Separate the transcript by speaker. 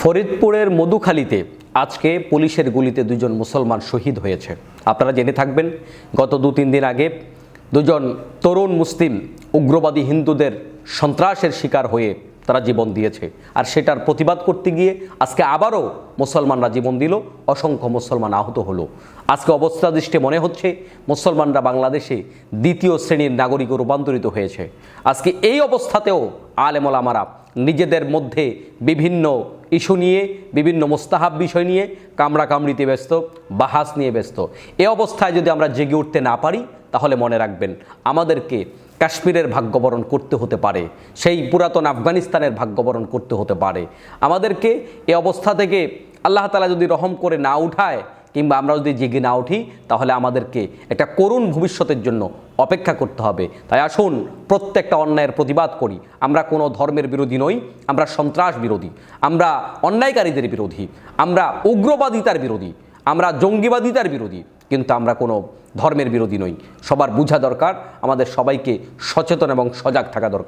Speaker 1: ফরিদপুরের মধুখালীতে আজকে পুলিশের গুলিতে দুজন মুসলমান শহীদ হয়েছে। আপনারা জেনে থাকবেন, গত দু তিন দিন আগে দুজন তরুণ মুসলিম, উগ্রবাদী হিন্দুদের সন্ত্রাসের শিকার হয়ে তারা জীবন দিয়েছে। আর সেটার প্রতিবাদ করতে গিয়ে আজকে আবারও মুসলমানরা জীবন দিল, অসংখ্য মুসলমান আহত হলো। আজকে অবস্থা দৃষ্টে মনে হচ্ছে, মুসলমানরা বাংলাদেশে দ্বিতীয় শ্রেণির নাগরিক রূপান্তরিত হয়েছে। আজকে এই অবস্থাতেও আলেমলামারা নিজেদের মধ্যে বিভিন্ন ইস্যু নিয়ে, বিভিন্ন মোস্তাহাব বিষয় নিয়ে কামড়া কামড়িতে ব্যস্ত, বাহাস নিয়ে ব্যস্ত। এ অবস্থায় যদি আমরা জেগে উঠতে না পারি, তাহলে মনে রাখবেন আমাদেরকে কাশ্মীরের ভাগ্যবরণ করতে হতে পারে, সেই পুরাতন আফগানিস্তানের ভাগ্যবরণ করতে হতে পারে। আমাদেরকে এ অবস্থা থেকে আল্লাহ তালা যদি রহম করে না উঠায় কিংবা আমরা যদি জেগে না উঠি, তাহলে আমাদেরকে একটা করুণ ভবিষ্যতের জন্য অপেক্ষা করতে হবে। তাই আসুন, প্রত্যেকটা অন্যায়ের প্রতিবাদ করি। আমরা কোনো ধর্মের বিরোধী নই, আমরা সন্ত্রাস বিরোধী। আমরা অন্যায়কারীদের বিরোধী। আমরা উগ্রবাদিতার বিরোধী। আমরা জঙ্গিবাদিতার বিরোধী। কিন্তু আমরা কোনো ধর্মের বিরোধী নই। সবার বোঝা দরকার, আমাদের সবাইকে সচেতন এবং সজাগ থাকা দরকার।